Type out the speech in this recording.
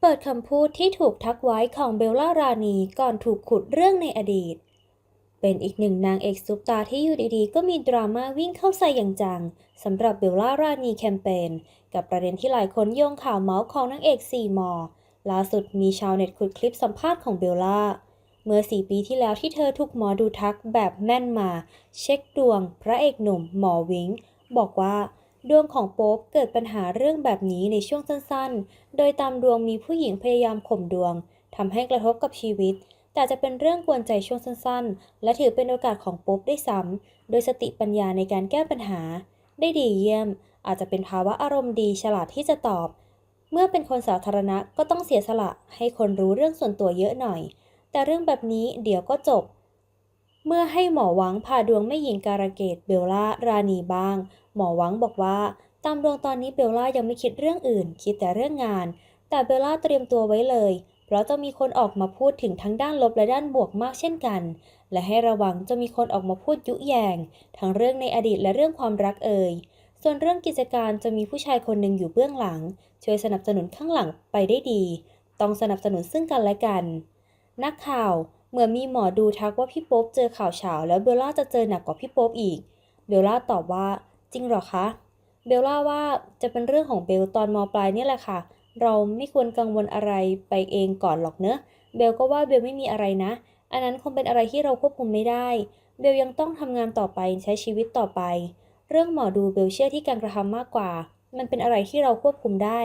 เปิดคำพูดที่ถูกทักไว้ของเบลล่ารานีก่อนถูกขุดเรื่องในอดีต เป็นอีกหนึ่งนางเอกซุปตาที่อยู่ดีๆ ก็มีดราม่าวิ่งเข้าใส่อย่างจังสำหรับเบลล่ารานีแคมเปญกับประเด็นที่หลายคนโยงข่าวเมาส์ของนางเอกสี่มอล่าสุดมีชาวเน็ตขุดคลิปสัมภาษณ์ของเบลล่าเมื่อ 4 ปีที่แล้วที่เธอถูกหมอดูทักแบบแม่นมา เช็คดวง พระเอกหนุ่ม หมอวิง บอกว่า ดวงของโป๊ปเกิดปัญหาเรื่องแบบนี้ในช่วงสั้นๆ โดยตามดวงมีผู้หญิงพยายามข่มดวงทำให้กระทบกับชีวิต แต่จะเป็นเรื่องกวนใจช่วงสั้นๆ และถือเป็นโอกาสของโป๊ปได้ซ้ำโดยสติปัญญาในการแก้ปัญหา ได้ดีเยี่ยม อาจจะเป็นภาวะอารมณ์ดีฉลาดที่จะตอบ เมื่อเป็นคนสาธารณะก็ต้องเสียสละให้คนรู้เรื่องส่วนตัวเยอะหน่อย แต่เรื่องแบบนี้เดี๋ยวก็จบ เมื่อให้หมอหวังพาดวงแม่หญิงการะเกดเบลล่ารานีบ้าง หมอหวังบอกว่า ตามดวงตอนนี้เบลล่ายังไม่คิดเรื่องอื่น คิดแต่เรื่องงาน แต่เบลล่าเตรียมตัวไว้เลย เพราะจะมีคนออกมาพูดถึงทั้งด้านลบและด้านบวกมากเช่นกัน และให้ระวังจะมีคนออกมาพูดยุแยง ทั้งเรื่องในอดีตและเรื่องความรักเอ่ยส่วนเรื่องกิจการจะมีผู้ชายคนหนึ่งอยู่เบื้องหลัง ช่วยสนับสนุนข้างหลังไปได้ดี ต้องสนับสนุนซึ่งกันและกัน นักข่าว เหมื่อมีหมอดูทักว่าพี่โป๊ปเจอข่าวเฉาแล้วเบลล่าจะเจอหนักกว่าพี่โป๊ปอีก เบลล่าตอบว่า จริงหรอคะ เบลล่าว่าจะเป็นเรื่องของเบลตอนมปลายเนี่ยแหละค่ะ เราไม่ควรกังวลอะไรไปเองก่อนหรอกเนอะเบลก็ว่าเบลไม่มีอะไรนะ อันนั้นคงเป็นอะไรที่เราควบคุมไม่ได้ เบลยังต้องทำงานต่อไปใช้ชีวิตต่อไป เรื่องหมอดูเบลเชื่อที่การกระทำมากกว่า มันเป็นอะไรที่เราควบคุมได้